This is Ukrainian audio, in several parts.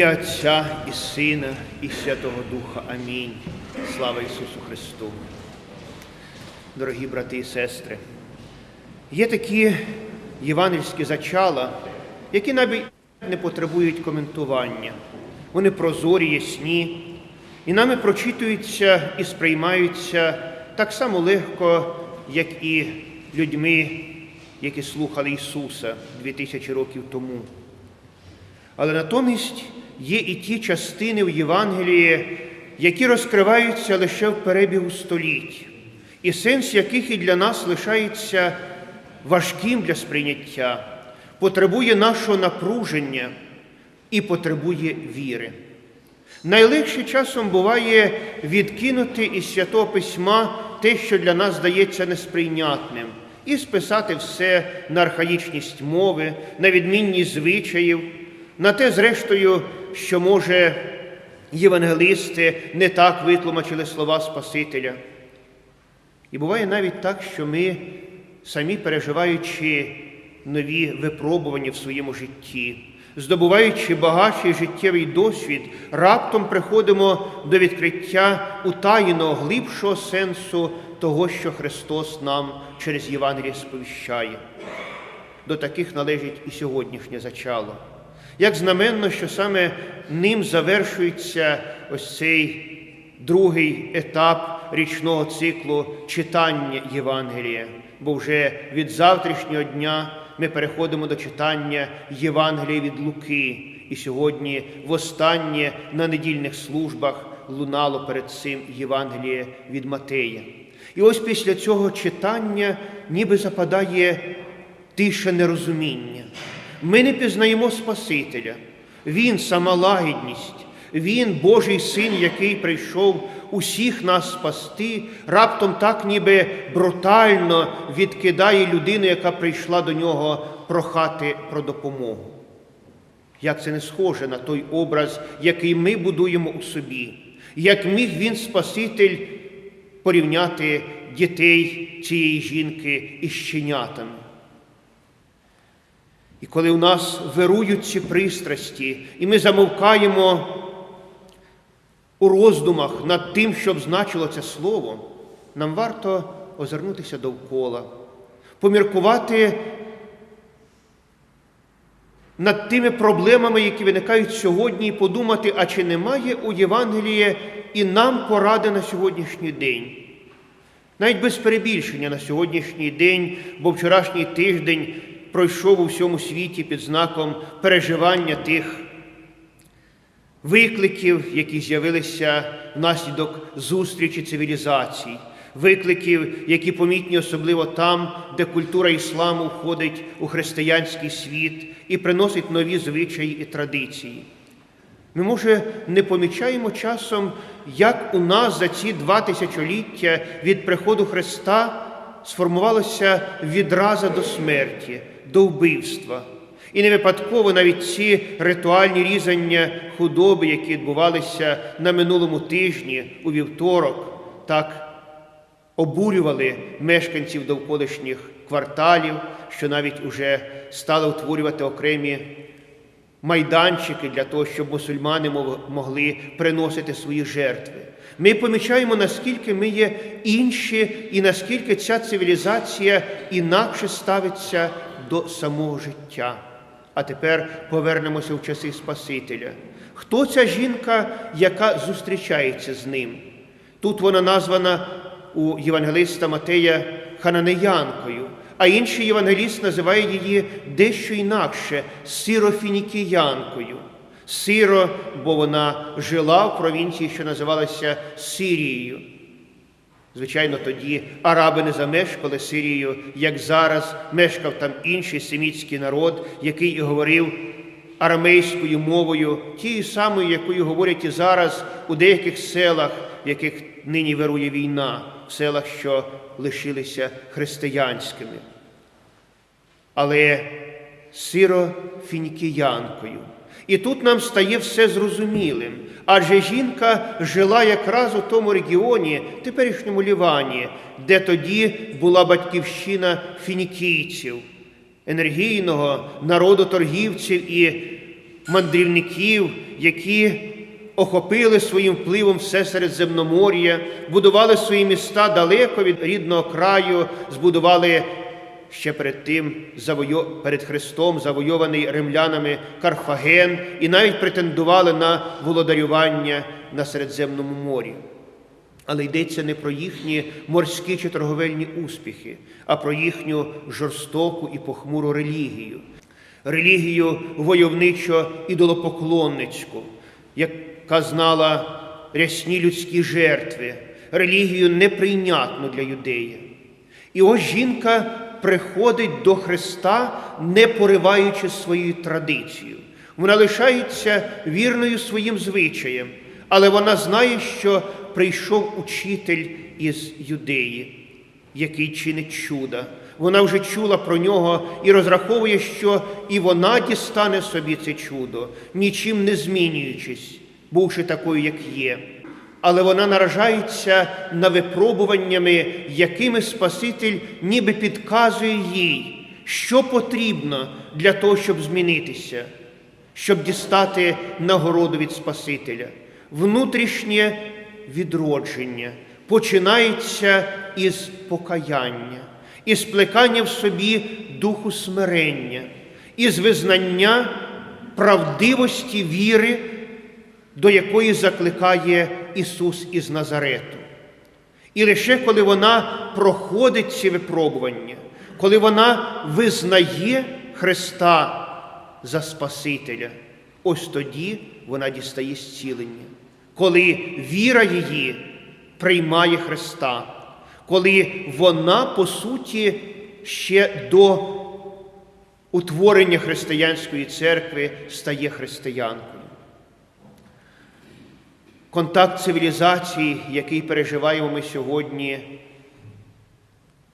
Ім'я Отця і Сина, і Святого Духа. Амінь. Слава Ісусу Христу. Дорогі брати і сестри, є такі євангельські зачала, які навіть не потребують коментування. Вони прозорі, ясні, і нами прочитуються і сприймаються так само легко, як і людьми, які слухали Ісуса дві тисячі років тому. Але натомість є і ті частини в Євангелії, які розкриваються лише в перебігу століть, і сенс яких і для нас лишається важким для сприйняття, потребує нашого напруження і потребує віри. Найлегше часом буває відкинути із Святого Письма те, що для нас здається несприйнятним, і списати все на архаїчність мови, на відмінність звичаїв, на те, зрештою, що, може, євангелисти не так витлумачили слова Спасителя. І буває навіть так, що ми, самі переживаючи нові випробування в своєму житті, здобуваючи багатший життєвий досвід, раптом приходимо до відкриття утаєного глибшого сенсу того, що Христос нам через Євангеліє сповіщає. До таких належить і сьогоднішнє зачало. Як знаменно, що саме ним завершується ось цей другий етап річного циклу читання Євангелія, бо вже від завтрашнього дня ми переходимо до читання Євангелія від Луки. І сьогодні востаннє на недільних службах лунало перед цим Євангеліє від Матея. І ось після цього читання ніби западає тиша нерозуміння. Ми не пізнаємо Спасителя. Він сама лагідність, Він, Божий Син, який прийшов усіх нас спасти, раптом так ніби брутально відкидає людину, яка прийшла до нього прохати про допомогу. Як це не схоже на той образ, який ми будуємо у собі, як міг він Спаситель порівняти дітей цієї жінки із щенятами. І коли у нас вирують ці пристрасті, і ми замовкаємо у роздумах над тим, що значило це слово, нам варто озирнутися довкола, поміркувати над тими проблемами, які виникають сьогодні, і подумати, а чи немає у Євангелії і нам поради на сьогоднішній день. Навіть без перебільшення на сьогоднішній день, бо вчорашній тиждень пройшов у всьому світі під знаком переживання тих викликів, які з'явилися внаслідок зустрічі цивілізацій, викликів, які помітні особливо там, де культура ісламу входить у християнський світ і приносить нові звичаї і традиції. Ми, може, не помічаємо часом, як у нас за ці два тисячоліття від приходу Христа сформувалася відраза до смерті, до вбивства. І не випадково навіть ці ритуальні різання худоби, які відбувалися на минулому тижні у вівторок, так обурювали мешканців довколишніх кварталів, що навіть уже стали утворювати окремі майданчики для того, щоб мусульмани могли приносити свої жертви. Ми помічаємо, наскільки ми є інші, і наскільки ця цивілізація інакше ставиться до самого життя. А тепер повернемося в часи Спасителя. Хто ця жінка, яка зустрічається з ним? Тут вона названа у Євангелиста Матея Хананеянкою, а інший євангеліст називає її дещо інакше сирофінікіянкою. Сиро, бо вона жила в провінції, що називалася Сирією. Звичайно, тоді араби не замешкали Сирією, як зараз мешкав там інший семітський народ, який і говорив арамейською мовою, тією самою, якою говорять і зараз у деяких селах, в яких нині вирує війна, селах, що лишилися християнськими. Але сиро-фінікіянкою. І тут нам стає все зрозумілим, адже жінка жила якраз у тому регіоні, теперішньому Лівані, де тоді була батьківщина фінікійців, енергійного народу торгівців і мандрівників, які охопили своїм впливом все Середземномор'я, будували свої міста далеко від рідного краю, збудували ще перед тим перед Христом завойований римлянами Карфаген і навіть претендували на володарювання на Середземному морі. Але йдеться не про їхні морські чи торговельні успіхи, а про їхню жорстоку і похмуру релігію, релігію войовничо-ідолопоклонницьку, яка знала рясні людські жертви, релігію неприйнятну для юдея. І ось жінка приходить до Христа, не пориваючи свою традицію. Вона лишається вірною своїм звичаям, але вона знає, що прийшов учитель із юдеї, який чинить чуда. Вона вже чула про нього і розраховує, що і вона дістане собі це чудо, нічим не змінюючись, бувши такою, як є. Але вона наражається на випробуваннями, якими Спаситель ніби підказує їй, що потрібно для того, щоб змінитися, щоб дістати нагороду від Спасителя. Внутрішнє відродження починається із покаяння, із плекання в собі духу смирення, із визнання правдивості віри, до якої закликає Ісус із Назарету. І лише коли вона проходить ці випробування, коли вона визнає Христа за Спасителя, ось тоді вона дістає зцілення, коли віра її приймає Христа, коли вона, по суті, ще до утворення християнської церкви стає християнкою. Контакт цивілізації, який переживаємо ми сьогодні,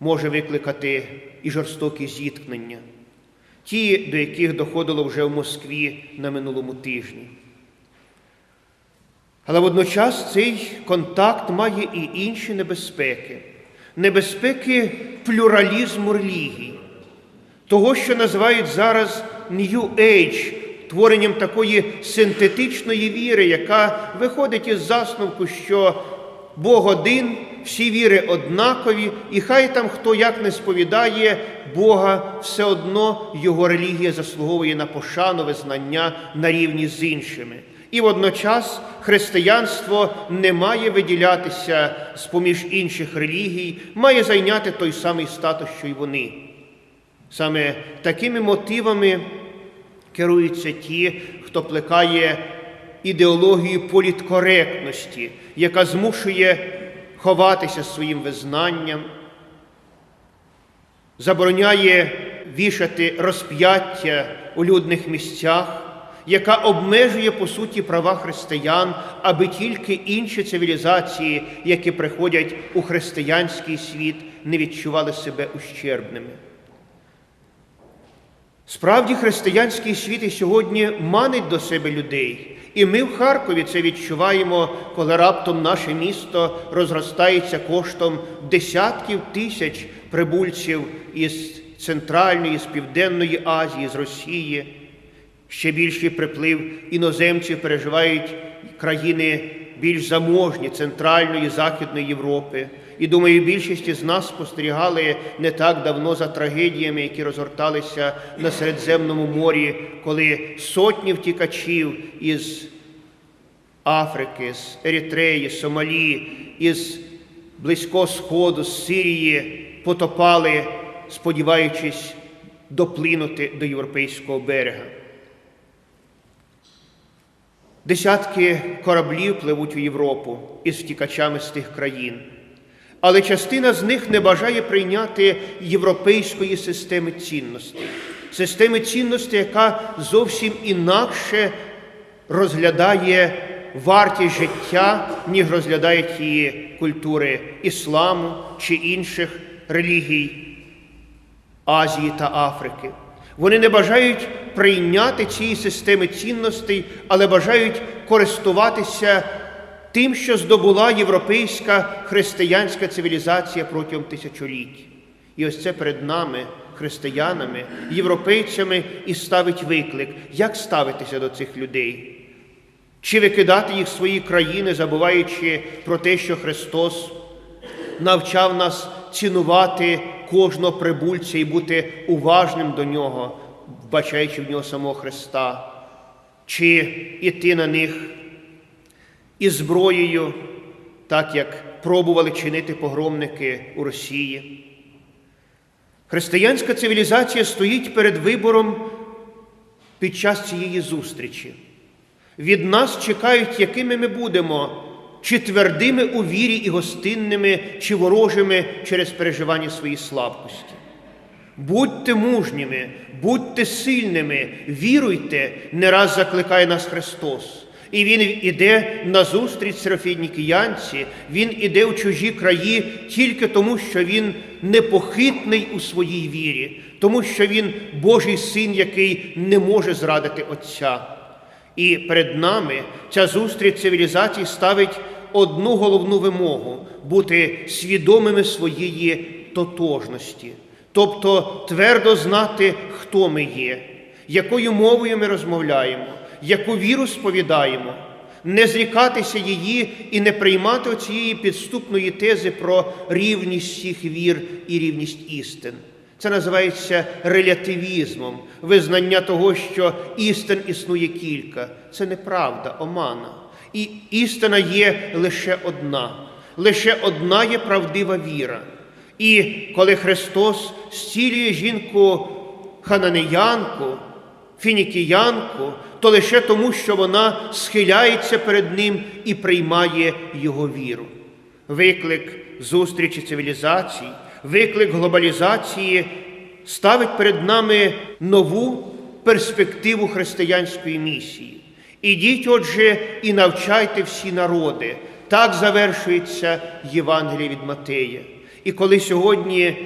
може викликати і жорстокі зіткнення, ті, до яких доходило вже в Москві на минулому тижні. Але водночас цей контакт має і інші небезпеки, небезпеки плюралізму релігій, того, що називають зараз New Age, творенням такої синтетичної віри, яка виходить із засновку, що Бог один, всі віри однакові, і хай там хто як не сповідає Бога, все одно його релігія заслуговує на пошану, визнання на рівні з іншими. І водночас християнство не має виділятися з поміж інших релігій, має зайняти той самий статус, що й вони. Саме такими мотивами керуються ті, хто плекає ідеологію політкоректності, яка змушує ховатися своїм визнанням, забороняє вішати розп'яття у людних місцях, яка обмежує по суті права християн, аби тільки інші цивілізації, які приходять у християнський світ, не відчували себе ущербними. Справді, християнський світ і сьогодні манить до себе людей, і ми в Харкові це відчуваємо, коли раптом наше місто розростається коштом десятків тисяч прибульців із Центральної, з Південної Азії, з Росії. Ще більший приплив іноземців переживають країни більш заможні Центральної Західної Європи. І думаю, більшість із нас спостерігали не так давно за трагедіями, які розгорталися на Середземному морі, коли сотні втікачів із Африки, з Еритреї, Сомалі, із Близького Сходу, з Сирії потопали, сподіваючись доплинути до європейського берега. Десятки кораблів пливуть у Європу із втікачами з тих країн, але частина з них не бажає прийняти європейської системи цінностей, системи цінностей, яка зовсім інакше розглядає вартість життя, ніж розглядають її культури ісламу чи інших релігій Азії та Африки. Вони не бажають прийняти цієї системи цінностей, але бажають користуватися тим, що здобула європейська християнська цивілізація протягом тисячоліть. І ось це перед нами, християнами, європейцями, і ставить виклик, як ставитися до цих людей. чи викидати їх з свої країни, забуваючи про те, що Христос навчав нас цінувати кожного прибульця і бути уважним до нього, вбачаючи в нього самого Христа, чи іти на них із зброєю, так як пробували чинити погромники у Росії. Християнська цивілізація стоїть перед вибором під час цієї зустрічі. Від нас чекають, якими ми будемо, чи твердими у вірі і гостинними, чи ворожими через переживання своєї слабкості. Будьте мужніми, будьте сильними, віруйте, не раз закликає нас Христос. І Він іде на зустріч Серафінікіянці, Він іде у чужі краї тільки тому, що Він непохитний у своїй вірі, тому що Він Божий син, який не може зрадити Отця. І перед нами ця зустріч цивілізацій ставить одну головну вимогу бути свідомими своєї тотожності, тобто твердо знати, хто ми є, якою мовою ми розмовляємо, яку віру сповідаємо, не зрікатися її і не приймати цієї підступної тези про рівність всіх вір і рівність істин. Це називається релятивізмом, визнання того, що істин існує кілька. Це неправда, омана. І істина є лише одна, лише одна є правдива віра. І коли Христос зцілює жінку хананеянку, фінікіянку, то лише тому, що вона схиляється перед Ним і приймає Його віру. Виклик зустрічі цивілізацій, виклик глобалізації ставить перед нами нову перспективу християнської місії. Ідіть, отже, і навчайте всі народи. Так завершується Євангеліє від Матея. І коли сьогодні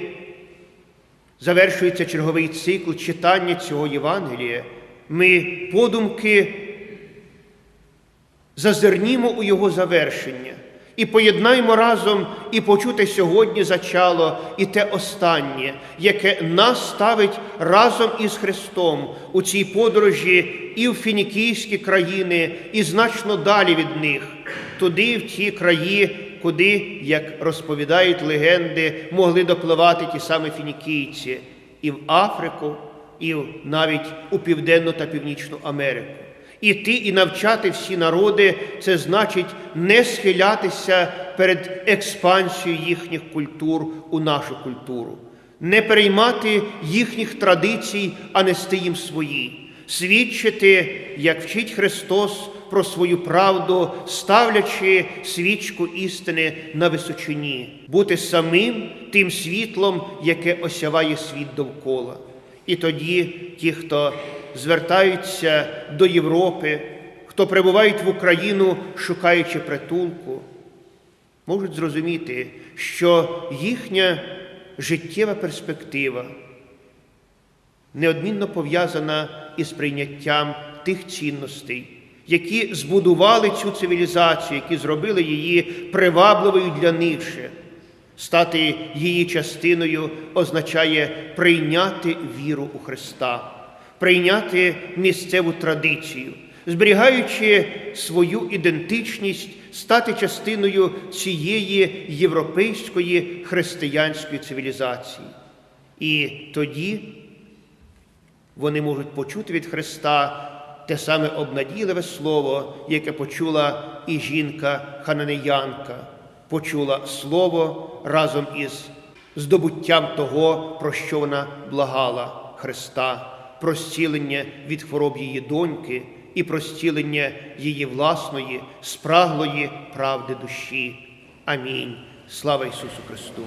завершується черговий цикл читання цього Євангелія, ми подумки зазирнімо у його завершення і поєднаємо разом і почути сьогодні зачало і те останнє, яке нас ставить разом із Христом у цій подорожі і в фінікійські країни, і значно далі від них, туди, в ті краї, куди, як розповідають легенди, могли допливати ті самі фінікійці, і в Африку, і навіть у Південну та Північну Америку. Іти і навчати всі народи це значить не схилятися перед експансією їхніх культур у нашу культуру, не переймати їхніх традицій, а нести їм свої, свідчити, як вчить Христос про свою правду, ставлячи свічку істини на височині, бути самим тим світлом, яке осяває світ довкола. І тоді ті, хто звертаються до Європи, хто прибувають в Україну, шукаючи притулку, можуть зрозуміти, що їхня життєва перспектива неодмінно пов'язана із прийняттям тих цінностей, які збудували цю цивілізацію, які зробили її привабливою для них. Стати її частиною означає прийняти віру у Христа, прийняти місцеву традицію, зберігаючи свою ідентичність, стати частиною цієї європейської християнської цивілізації. І тоді вони можуть почути від Христа те саме обнадійливе слово, яке почула і жінка хананеянка почула слово разом із здобуттям того, про що вона благала Христа, про зцілення від хвороб її доньки і про зцілення її власної, спраглої правди душі. Амінь. Слава Ісусу Христу!